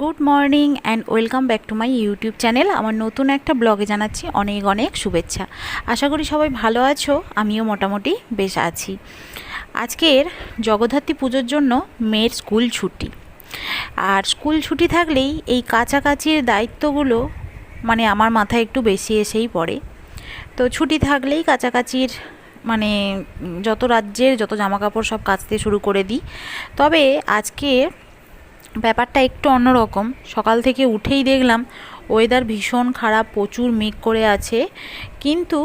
Good morning and welcome back to my YouTube channel. আমার নতুন একটা ব্লগে জানাচ্ছি অনেক অনেক শুভেচ্ছা। আশা করি সবাই ভালো আছো, আমিও মোটামুটি বেশ আছি। আজকের জগদ্ধাত্রী পুজোর জন্য মেয়ের স্কুল ছুটি। আর স্কুল ছুটি থাকলেই এই কাছাকাছির দায়িত্বগুলো মানে আমার মাথায় একটু বেশি এসেই পড়ে। তো ছুটি থাকলেই কাছাকাছির মানে যত রাজ্যের যত জামাকাপড় সব কাচতে শুরু করে দিই। তবে আজকে ব্যাপারটা একটু অন্যরকম। সকাল থেকে উঠেই দেখলাম ওয়েদার ভীষণ খারাপ, প্রচুর মেঘ করে আছে। কিন্তু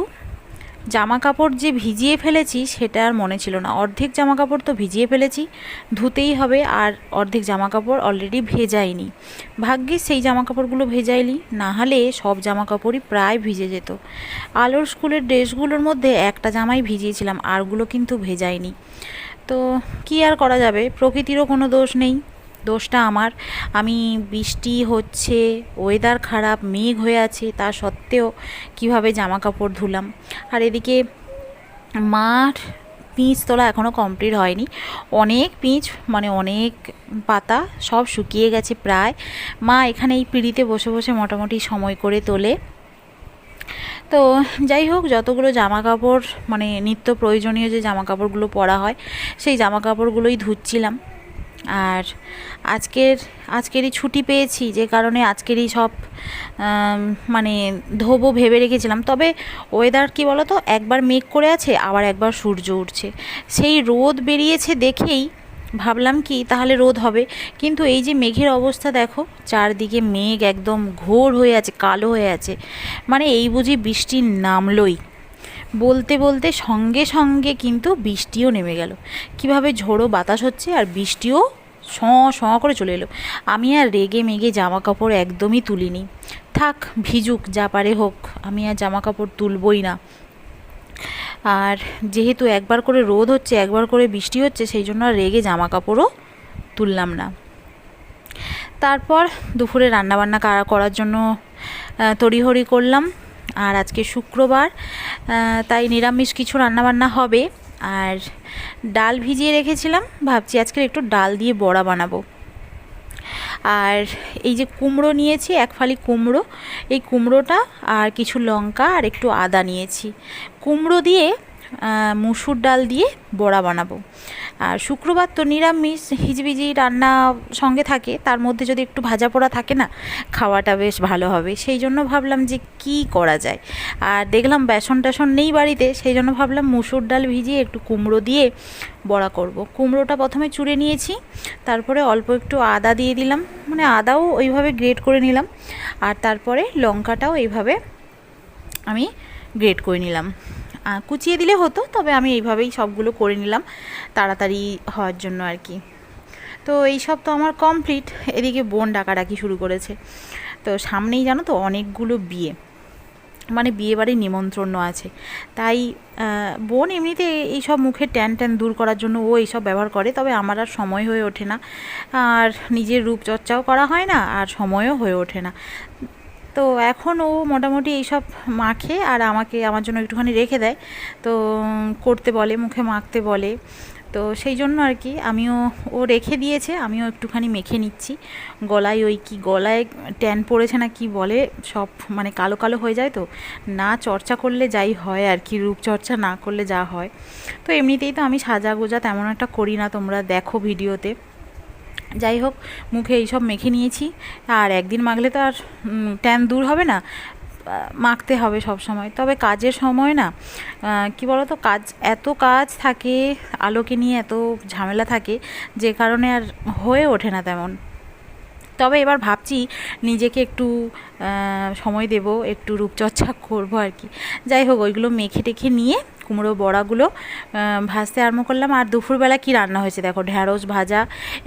জামা কাপড় যে ভিজিয়ে ফেলেছি সেটা আর মনে ছিল না। অর্ধেক জামা কাপড় তো ভিজিয়ে ফেলেছি, ধুতেই হবে আর অর্ধেক জামা কাপড় অলরেডি ভেজাইনি ভাগ্যিস সেই জামা কাপড়গুলো ভেজাইনি না হলে সব জামা কাপড়ই প্রায় ভিজে যেত। আলোর স্কুলের ড্রেসগুলোর মধ্যে একটা জামাই ভিজিয়েছিলাম, আরগুলো কিন্তু ভেজাইনি তো কি আর করা যাবে? প্রকৃতিরও কোনো দোষ নেই। দোষটা আমার। আমি বৃষ্টি হচ্ছে ওয়েদার খারাপ, মেঘ হয়ে আছে, তা সত্ত্বেও কীভাবে জামা কাপড় ধুলাম? আর এদিকে মাঠ পিঁচ তোলা এখনও কমপ্লিট হয়নি। অনেক পিঁচ মানে অনেক পাতা সব শুকিয়ে গেছে প্রায়। মা এখানে এই পিঁড়িতে বসে বসে মোটামুটি সময় করে তোলে। তো যাই হোক, যতগুলো জামা কাপড় মানে নিত্য প্রয়োজনীয় যে জামা কাপড়গুলো পরা হয়, সেই জামা কাপড়গুলোই ধুচ্ছিলাম। আর আজকের, আজকেরই ছুটি পেয়েছি যে কারণে আজকেরই সব মানে ধোবো ভেবে রেখেছিলাম। তবে ওয়েদার কি বলো তো একবার মেঘ করে আছে, আবার একবার সূর্য উঠছে। সেই রোদ বেরিয়েছে দেখেই ভাবলাম কি তাহলে রোদ হবে। কিন্তু এই যে মেঘের অবস্থা দেখো, চারদিকে মেঘ একদম ঘোর হয়ে আছে, কালো হয়ে আছে। মানে এই বুঝি বৃষ্টি নামলই। বলতে বলতে সঙ্গে সঙ্গে কিন্তু বৃষ্টিও নেমে গেল। কীভাবে ঝোড়ো বাতাস হচ্ছে আর বৃষ্টিও সঁ করে চলে এলো। আমি আর রেগে মেগে জামা কাপড় একদমই তুলিনি। থাক, ভিজুক, যা পারে হোক, আমি আর জামা কাপড় তুলবই না। আর যেহেতু একবার করে রোদ হচ্ছে, একবার করে বৃষ্টি হচ্ছে, সেই জন্য আর রেগে জামা কাপড়ও তুললাম না। তারপর দুপুরে রান্নাবান্না কারা করার জন্য তড়িহড়ি করলাম। আর আজকে শুক্রবার তাই নিরামিষ কিছু রান্নাবান্না হবে। আর ডাল ভিজিয়ে রেখেছিলাম। ভাবছি আজকে একটু ডাল দিয়ে বড়া বানাবো। আর এই যে কুমড়ো নিয়েছি, এক ফালি কুমড়ো। এই কুমড়োটা আর কিছু লঙ্কা আর একটু আদা নিয়েছি। কুমড়ো দিয়ে মুসুর ডাল দিয়ে বড়া বানাবো। আর শুক্রবার তো নিরামিষ, হিজিবিজি রান্না সঙ্গে থাকে, তার মধ্যে যদি একটু ভাজা পোড়া থাকে না, খাওয়াটা বেশ ভালো হবে। সেই জন্য ভাবলাম যে কি করা যায়? আর দেখলাম বেসন টেসন নেই বাড়িতে, সেই জন্য ভাবলাম মুসুর ডাল ভিজিয়ে একটু কুমড়ো দিয়ে বড়া করব। কুমড়োটা প্রথমে চুড়ে নিয়েছি, তারপরে অল্প একটু আদা দিয়ে দিলাম মানে আদাও ওইভাবে গ্রেট করে নিলাম, আর তারপরে লঙ্কাটাও এইভাবে আমি গ্রেট করে নিলাম। কুচিয়ে দিলে হতো, তবে আমি এইভাবেই সবগুলো করে নিলাম, তাড়াতাড়ি হওয়ার জন্য আর কি। তো এই সব তো আমার কমপ্লিট এদিকে বোন ডাকাডাকি শুরু করেছে। তো সামনেই জানো তো অনেকগুলো বিয়ে। মানে বিয়ে বাড়ির নিমন্ত্রণ আছে। তাই বোন এমনিতে এই সব মুখের ট্যান ট্যান দূর করার জন্য ও এইসব ব্যবহার করে, তবে আমার আর সময় হয়ে ওঠে না। আর নিজের রূপচর্চাও করা হয় না, আর সময়ও হয়ে ওঠে না। তো এখন ও মোটামুটি এইসব মাখে আর আমাকে, আমার জন্য একটুখানি রেখে দেয়। তো করতে বলে, মুখে মাখতে বলে। তো সেই জন্য আর কি, আমিও, ও রেখে দিয়েছে, আমিও একটুখানি মেখে নিচ্ছি। গলায় ওই কি গলায় ট্যান পড়েছে না কি বলে, সব মানে কালো কালো হয়ে যায় তো। না চর্চা করলে যাই হয় আর কি, রূপচর্চা না করলে যা হয়। তো এমনিতেই তো আমি সাজা গোজা তেমন একটা করি না, তোমরা দেখো ভিডিওতে। যাই হোক, মুখে এইসব মেখে নিয়েছি। আর একদিন মাখলে তো আর ট্যান দূর হবে না। মাখতে হবে সব সময়। তবে কাজের সময় না কি বলো তো কাজ, এত কাজ থাকে, আলোকে নিয়ে এত ঝামেলা থাকে, যে কারণে আর হয়ে ওঠে না তেমন। তবে এবার ভাবছি, নিজেকে একটু সময় দেব, একটু রূপচর্চা করব আর কি। যাই হোক, ওইগুলো মেখে টেখে নিয়ে কুমড়ো বড়াগুলো ভাজতে আরম্ভ করলাম। আর দুপুরবেলা কি রান্না হয়েছে দেখো? ঢ্যাঁড়স ভাজা,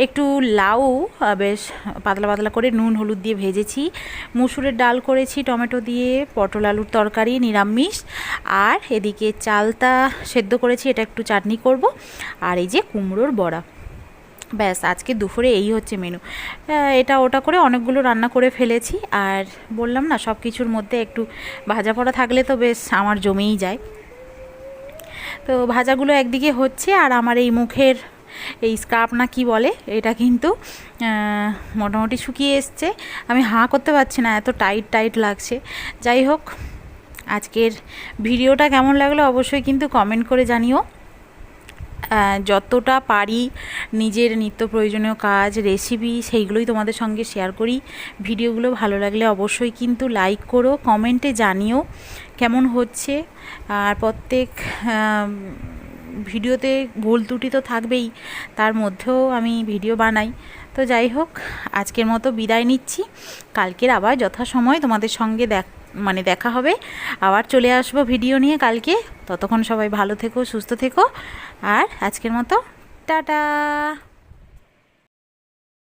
একটু লাউ বেশ পাতলা পাতলা করে নুন, হলুদ দিয়ে ভেজেছি। মুসুরের ডাল করেছি, টমেটো দিয়ে, পটল আলুর তরকারি, নিরামিষ। আর এদিকে চালতা সেদ্ধ করেছি, এটা একটু চাটনি করব। আর এই যে কুমড়োর বড়া। ব্যাস, আজকে দুপুরে এই হচ্ছে মেনু এটা ওটা করে অনেকগুলো রান্না করে ফেলেছি। আর বললাম না সব কিছুর মধ্যে একটু ভাজা পড়া থাকলে তো বেশ আমার জমেই যায়। তো ভাজাগুলো একদিকে হচ্ছে আর আমার এই মুখের এই স্কার্ফ না কি বলে, এটা কিন্তু মোটামুটি শুকিয়ে এসছে। আমি হাঁ করতে পারছি না, এত টাইট টাইট লাগছে। যাই হোক, আজকের ভিডিওটা কেমন লাগল অবশ্যই কিন্তু কমেন্ট করে জানিও। যতটা পারি নিজের নিত্য প্রয়োজনীয় কাজ রেসিপি সেইগুলোই তোমাদের সঙ্গে শেয়ার করি। ভিডিওগুলো ভালো লাগলে অবশ্যই কিন্তু লাইক করো কমেন্টে জানিও কেমন হচ্ছে। আর প্রত্যেক ভিডিওতে ভুল ত্রুটি তো থাকবেই, তার মধ্যেও আমি ভিডিও বানাই। তো যাই হোক, আজকের মতো বিদায় নিচ্ছি। কালকের আবার যথাসময় তোমাদের সঙ্গে দেখ মানে দেখা হবে। আবার চলে আসব ভিডিও নিয়ে কালকে। ততক্ষণ সবাই ভালো থেকো, সুস্থ থেকো। আর আজকের মতো, টাটা!